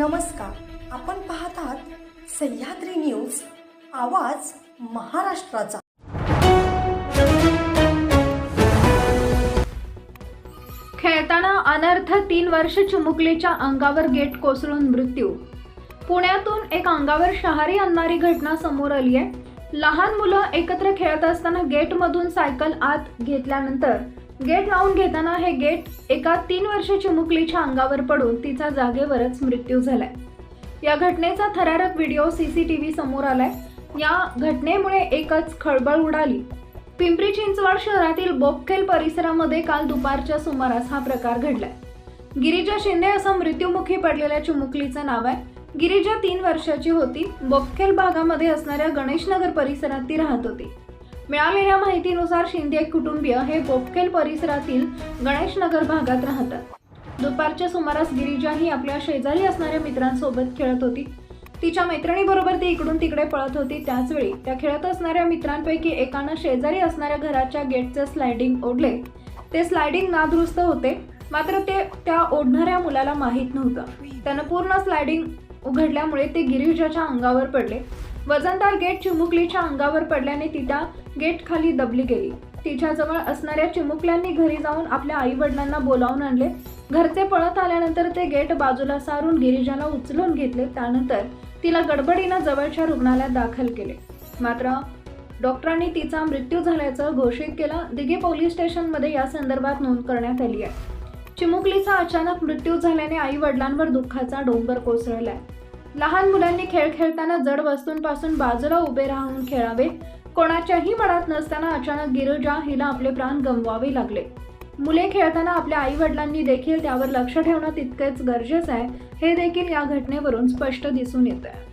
नमस्कार. आपण पाहत आहात सह्याद्री न्यूज आवाज महाराष्ट्राचा. खेळताना अनर्थ तीन वर्ष चिमुकलीच्या अंगावर गेट कोसळून मृत्यू. पुण्यातून एक अंगावर शहारी आणणारी घटना समोर आली आहे. लहान मुलं एकत्र खेळत असताना गेटमधून सायकल आत घेतल्यानंतर गेट लावून घेताना हे गेट एका तीन वर्षाच्या चिमुकलीच्या अंगावर पडून तिचा जागेवरच मृत्यू झालाय. या घटनेचा थरारक व्हिडिओ सीसीटीव्ही समोर आलाय. या घटनेमुळे एकच खळबळ उडाली. पिंपरी चिंचवड शहरातील बोपखेल परिसरामध्ये काल दुपारच्या सुमारास हा प्रकार घडलाय. गिरिजा शिंदे असं मृत्युमुखी पडलेल्या चिमुकलीचं नाव आहे. गिरिजा तीन वर्षाची होती. बोपखेल भागामध्ये असणाऱ्या गणेशनगर परिसरात ती राहत होती. मिळालेल्या माहितीनुसार शिंदे कुटुंबीय हे बोपखेल परिसरातील गणेशनगर भागात राहतात. दुपारच्या सुमारास गिरिजा ही आपल्या शेजारी असणाऱ्या मित्रांसोबत खेळत होती. तिच्या मैत्रिणीबरोबर ती इकडून तिकडे पळत होती. त्याचवेळी त्या खेळत असणाऱ्या मित्रांपैकी एकानं शेजारी असणाऱ्या घराच्या गेटचे स्लायडिंग ओढले. ते स्लायडिंग नादुरुस्त होते. मात्र ते त्या ओढणाऱ्या मुलाला माहीत नव्हतं. त्यानं पूर्ण स्लायडिंग उघडल्यामुळे ते गिरिजाच्या अंगावर पडले. वजनदार गेट चिमुकलीच्या अंगावर पडल्याने तिला गेट खाली दबली गेली. तिच्याजवळ असणाऱ्या चिमुकल्यांनी घरी जाऊन आपल्या आई वडिलांना बोलावून आणले. घरचे पळत आल्यानंतर ते गेट बाजूला सारून गिरिजाला उचलून घेतले. त्यानंतर तिला गडबडीनं जवळच्या रुग्णालयात दाखल केले. मात्र डॉक्टरांनी तिचा मृत्यू झाल्याचं घोषित केलं. दिघे पोलीस स्टेशनमध्ये या संदर्भात नोंद करण्यात आली आहे. चिमुकलीचा अचानक मृत्यू झाल्याने आई वडिलांवर दुःखाचा डोंगर कोसळलाय. लहान मुलांनी खेळ खेळताना जड वस्तूंपासून बाजूला उभे राहून खेळावे. कोणाच्याही मनात नसताना अचानक गिरिजा हिला आपले प्राण गमवावे लागले. मुले खेळताना आपल्या आई वडिलांनी देखील त्यावर लक्ष ठेवणं तितकेच गरजेचं आहे. हे देखील या घटनेवरून स्पष्ट दिसून येत आहे